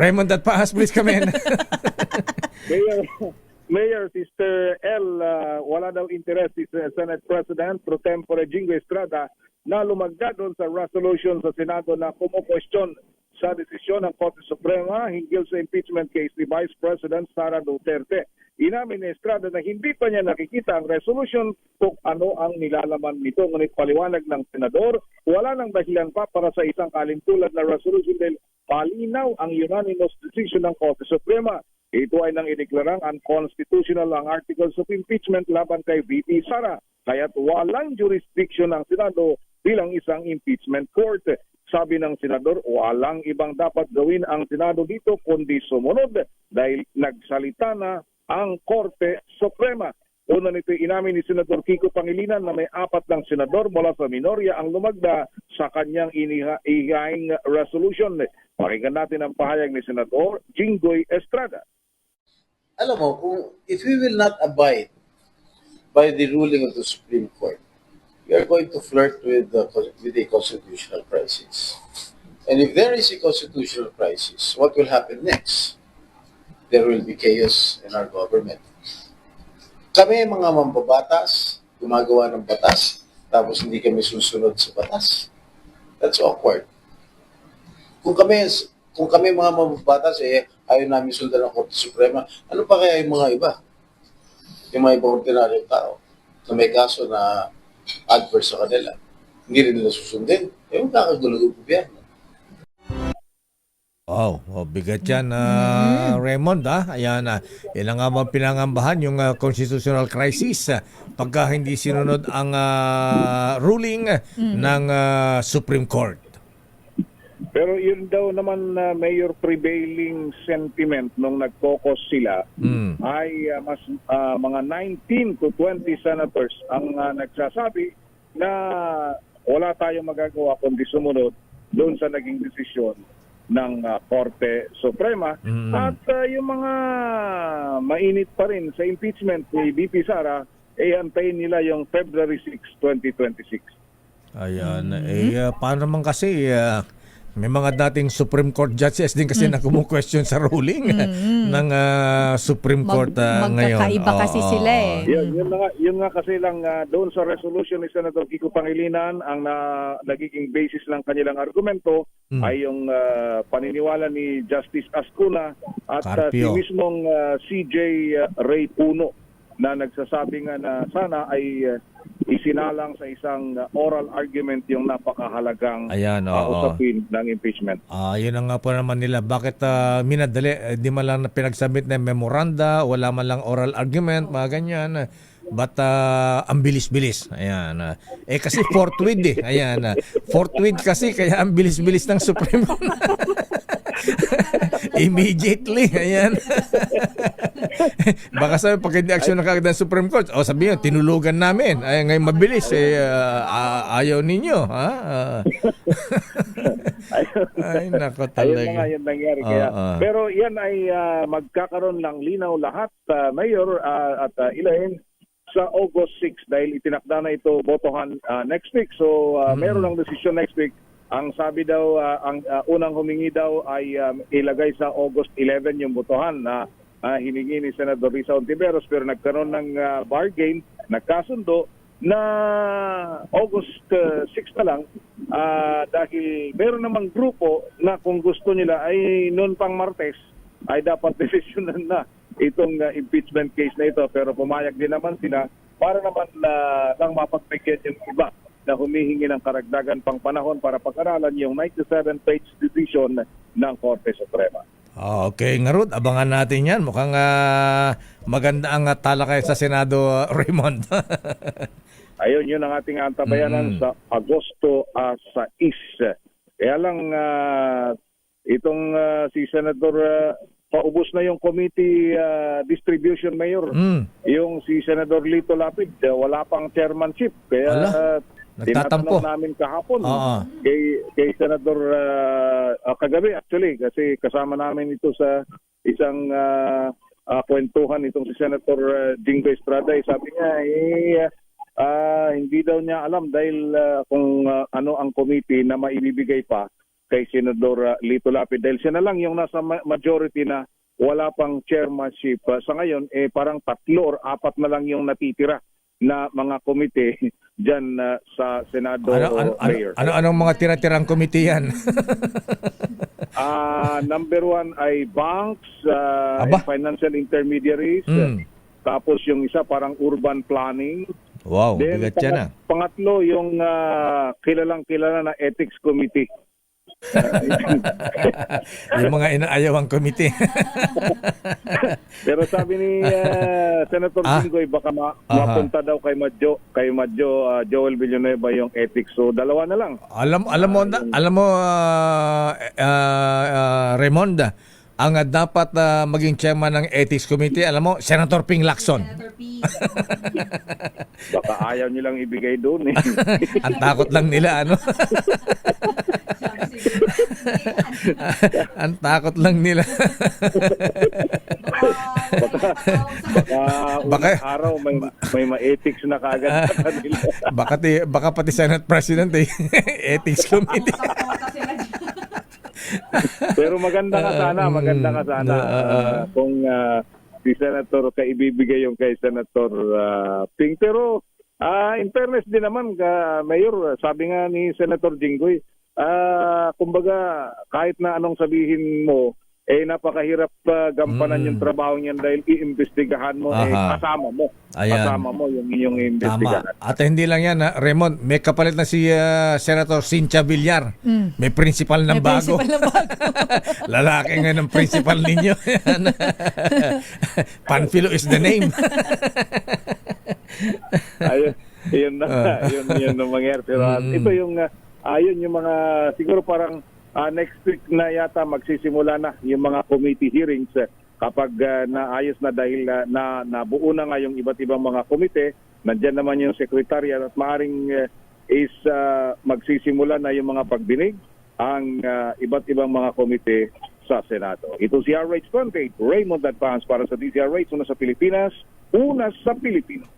Raymond at Pahas, please come in. Mayor, Mayor Sister L, uh, wala daw interest si Senate President Pro Tempore Jingo Estrada na lumagda doon sa resolution sa Senado na kumu-question sa desisyon ng Korte Suprema hinggil sa impeachment case ni Vice President Sara Duterte. Inamin ni Estrada na hindi pa niya nakikita ang resolution kung ano ang nilalaman nito. Ngunit paliwanag ng Senador, wala nang dahilan pa para sa isang kalintulad na resolution dahil palinaw ang unanimous decision ng Korte Suprema. Ito ay nang ideklarang unconstitutional ang articles of impeachment laban kay VP Sara. Kaya't walang jurisdiction ng Senado bilang isang impeachment court. Sabi ng senador, walang ibang dapat gawin ang Senado dito kundi sumunod dahil nagsalita na ang Korte Suprema. Una nito inamin ni Senador Kiko Pangilinan na may apat ng senador mula sa minorya ang lumagda sa kanyang iniha- ihaing resolution. Pakinggan natin ang pahayag ni Senador Jinggoy Estrada. alam mo, kung if we will not abide by the ruling of the Supreme Court, we are going to flirt with, the, with a constitutional crisis. And if there is a constitutional crisis, what will happen next? There will be chaos in our government. Kami, mga mambabatas, gumagawa ng batas, tapos hindi kami susunod sa batas. That's awkward. Kung kami, kung kami mga mambabatas, eh, ayaw namin sundan ang Korte Suprema, ano pa kaya yung mga iba? Yung mga ibang ordinaryong tao na may kaso na adverse sa kanila. Hindi rin nila susundin. Eh, magkakagulo ng gobyerno. Wow, oh, bigat yan, ah, Raymond. Ah. Ayan, ah, ilang nga bang pinangambahan yung ah, constitutional crisis ah, pagka hindi sinunod ang ah, ruling ng ah, Supreme Court. Pero yun daw naman na mayor prevailing sentiment nung nag-caucus sila Mm. ay uh, mas uh, mga 19 to 20 senators ang uh, nagsasabi na wala tayong magagawa kundi sumunod doon sa naging desisyon ng uh, Korte Suprema Mm. at uh, yung mga mainit pa rin sa impeachment ni BP Sara eh antayin nila yung February 6, 2026. Ayan, eh, ah, paano naman kasi, ah, may mga dating Supreme Court judges din kasi na kumu-question sa ruling ng ah, Supreme Mag- Court ah, ngayon. magkakaiba kasi Oo, sila eh. Yun, yun, nga, yun nga kasi lang ah, doon sa resolution ni Senator Kiko Pangilinan ang na, nagiging basis ng kanilang argumento Hmm. ay yung ah, paniniwala ni Justice Ascuna at ah, si Carpio. mismong ah, CJ Ray Puno na nagsasabi nga na sana ay ah, isinalang sa isang ah, oral argument yung napakahalagang Ayan, ah, oo. usapin ng impeachment. Ah, yun ang nga po naman nila. Bakit ah, minadali? Eh, di man lang na pinagsabit na memoranda, wala man lang oral argument, mga ganyan. But ah, ang bilis-bilis. Ayan. ah. eh kasi forthwith eh. Ayan. ah. forthwith kasi kaya ang bilis-bilis ng Supreme Court. Immediately. Ayan. Baka sabi, pag hindi action na kagad ng Supreme Court, o sabi yun, tinulugan namin. Ay, ngayon mabilis, eh, ah, ayaw ninyo. Ha? Ah. Ay, nako Ayun talaga. na nga yung nangyari. Kaya, Oo. pero yan ay ah, magkakaroon ng linaw lahat, ah, Mayor ah, at uh, Elaine, sa August 6 dahil itinakda na ito botohan ah, next week. So, ah, Mm. meron ng desisyon next week. Ang sabi daw, ah, ang ah, unang humingi daw ay um, ilagay sa August 11 yung botohan na ah, hiningi ni Senador Risa Ontiveros pero nagkaroon ng ah, bargain, nagkasundo na August uh, 6 na lang ah, dahil meron namang grupo na kung gusto nila ay noon pang Martes ay dapat desisyonan na itong ah, impeachment case na ito pero pumayag din naman sila para naman na lang mapagbigyan yung iba na humihingi ng karagdagan pang panahon para pag-aralan yung 97-page decision ng Korte Suprema. Okay, Ngarud, abangan natin yan. Mukhang ah, maganda ang ah, talakay sa Senado, ah, Raymond. Ayun, yun ang ating antabayanan Mm. sa Agosto uh, sa is. Kaya lang ah, itong ah, si Senator ah, paubos na yung committee ah, distribution mayor. mm. Yung si Senador Lito Lapid, ah, wala pang chairmanship. Kaya Ala, ah, nagtatampo. tinatanong namin kahapon Oo. kay, kay Senador ah, ah, kagabi actually kasi kasama namin ito sa isang ah, ah, kwentuhan itong si Senator uh, Jingo Estrada. Eh, sabi niya, eh, ah, hindi daw niya alam dahil ah, kung ah, ano ang committee na maibibigay pa kay Senador uh, Lito Lapid dahil siya na lang yung nasa ma- majority na wala pang chairmanship. Uh, sa ngayon, eh, parang tatlo or apat na lang yung natitira na mga komite dyan uh, sa Senado Ano, ano, ano, Mayor. ano, anong mga tira-tirang komite yan? Ah, number one ay banks, uh, Aba. and financial intermediaries. Mm. Tapos yung isa parang urban planning. wow, Then bigat yan ah. pangat- pangatlo yung ah, kilalang kilala na ethics committee. Yung mga inaayawang komite. Pero sabi ni ah, Senator Ah. Jinggoy baka ma- Aha. mapunta daw kay Madjo, kay Madjo ah, Joel Villanueva yung ethics. So dalawa na lang. alam alam mo na- alam mo ah, ah, ah, Raymond, ang ah, dapat ah, maging chairman ng ethics committee, alam mo, Senator Ping Lacson. Senator P. Baka ayaw nilang ibigay doon eh. ang takot lang nila ano. ang takot lang nila. Baka Baka- araw may may ma-ethics na kagad sa kanila. baka ti, baka pati Senate President eh, ethics committee. Pero maganda ka sana, maganda ka sana Uh, uh, kung ah, si Senator kay ibibigay yung kay Senator ah, Ping. Pero ah, in fairness din naman, ka, Mayor, sabi nga ni Senator Jinggoy, ah, kumbaga kahit na anong sabihin mo, eh napakahirap ah, gampanan Mm. yung trabaho niyan dahil iimbestigahan mo, eh Aha. kasama mo. Ayan. Kasama mo yung inyong iimbestigahan. Tama. At hindi lang yan, ha, Raymond, may kapalit na si ah, Senator Cynthia Villar. May principal ng May bago. principal na bago. Lalaki nga ng principal ninyo. Panfilo is the name. ayun, yun na, yun, yun na mangyari. Pero ah, Mm. ito yung, ah, ayun yung mga, siguro parang ah, next week na yata magsisimula na yung mga committee hearings eh, kapag ah, naayos na dahil ah, na nabuo na nga yung iba't ibang mga komite, nandyan naman yung secretariat at maaring eh, is ah, magsisimula na yung mga pagdinig ang ah, iba't ibang mga komite sa Senado. Ito si RH Conte, Raymond Advance para sa DCRH, una sa Pilipinas, una sa Pilipinas.